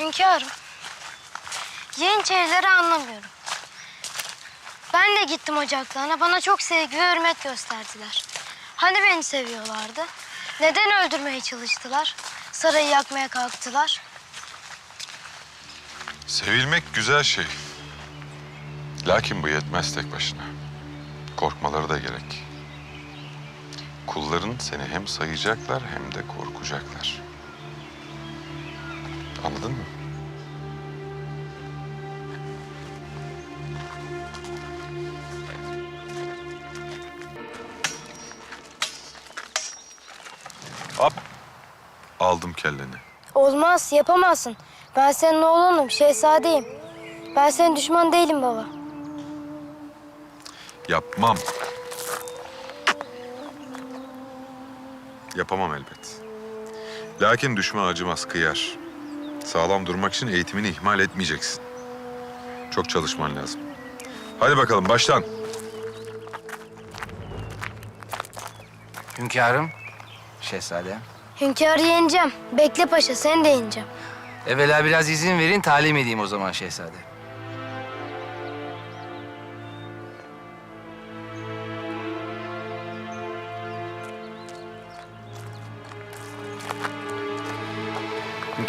Hünkârım. Yeniçerileri anlamıyorum. Ben de gittim ocaklarına. Bana çok sevgi ve hürmet gösterdiler. Hani beni seviyorlardı? Neden öldürmeye çalıştılar? Sarayı yakmaya kalktılar. Sevilmek güzel şey. Lakin bu yetmez tek başına. Korkmaları da gerek. Kulların seni hem sayacaklar hem de korkacaklar. Anladın mı? Hop. Aldım kelleni. Olmaz, yapamazsın. Ben senin oğlunum, şehzadeyim. Ben senin düşman değilim baba. Yapmam. Yapamam elbet. Lakin düşman acımaz, kıyar. Sağlam durmak için eğitimini ihmal etmeyeceksin. Çok çalışman lazım. Hadi bakalım baştan. Hünkârım, şehzadem. Hünkârı yeneceğim. Bekle paşa, seni de yeneceğim. Evvela biraz izin verin, talim edeyim o zaman şehzade.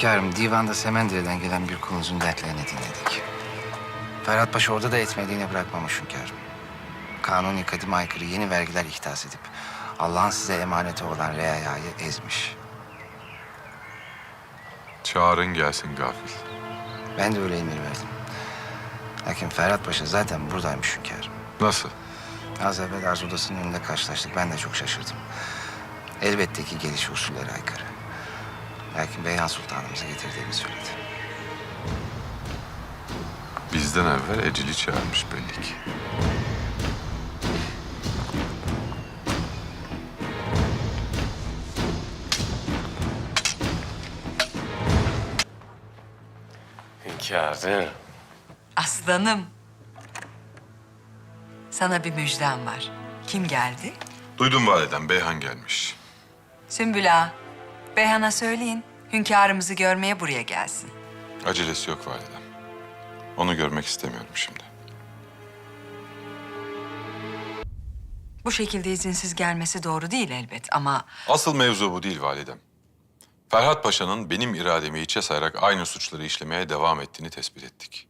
Hünkârım, divanda Semendire'den gelen bir kulunuzun dertlerini dinledik. Ferhat Paşa orada da etmediğini bırakmamış hünkârım. Kanuni kadim aykırı yeni vergiler ihdas edip Allah'ın size emaneti olan reayayı ezmiş. Çağırın gelsin gafil. Ben de öyle emir verdim. Lakin Ferhat Paşa zaten buradaymış hünkârım. Nasıl? Az evvel arz odasının önünde karşılaştık. Ben de çok şaşırdım. Elbette ki geliş usullere aykırı. Lakin Beyhan Sultanımıza getirdiğimi söyledi. Bizden evvel eceli çağırmış belli ki. Hünkârım. Aslanım. Sana bir müjdem var. Kim geldi? Duydum validen Beyhan gelmiş. Sümbül Ağa. Beyhan'a söyleyin. Hünkârımızı görmeye buraya gelsin. Acelesi yok validem. Onu görmek istemiyorum şimdi. Bu şekilde izinsiz gelmesi doğru değil elbet ama Asıl mevzu bu değil validem. Ferhat Paşa'nın benim irademi içe sayarak aynı suçları işlemeye devam ettiğini tespit ettik.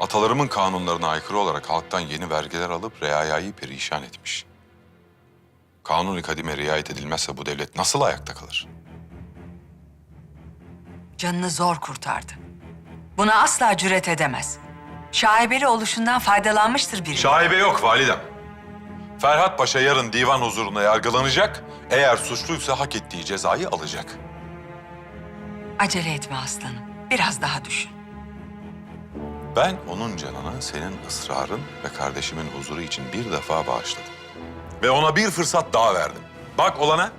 Atalarımın kanunlarına aykırı olarak halktan yeni vergiler alıp reayayı perişan etmiş. Kanuni kadime riayet edilmezse bu devlet nasıl ayakta kalır? canını zor kurtardı. Buna asla cüret edemez. Şaibeli oluşundan faydalanmıştır biri. Şaibe yok validem. Ferhat Paşa yarın divan huzurunda yargılanacak. Eğer suçluysa hak ettiği cezayı alacak. Acele etme aslanım. Biraz daha düşün. Ben onun canını senin ısrarın ve kardeşimin huzuru için bir defa bağışladım. Ve ona bir fırsat daha verdim. Bak olana.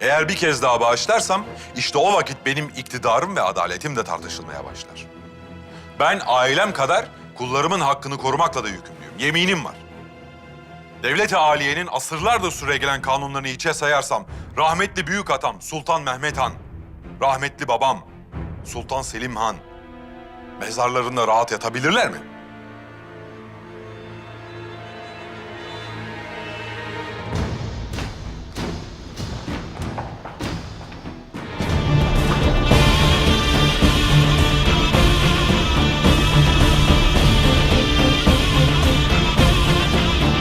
Eğer bir kez daha bağışlarsam işte o vakit benim iktidarım ve adaletim de tartışılmaya başlar. Ben ailem kadar kullarımın hakkını korumakla da yükümlüyüm. Yeminim var. Devlet-i Aliye'nin asırlardır süregelen kanunlarını içe sayarsam rahmetli büyük atam Sultan Mehmet Han, rahmetli babam Sultan Selim Han, Mezarlarında rahat yatabilirler mi?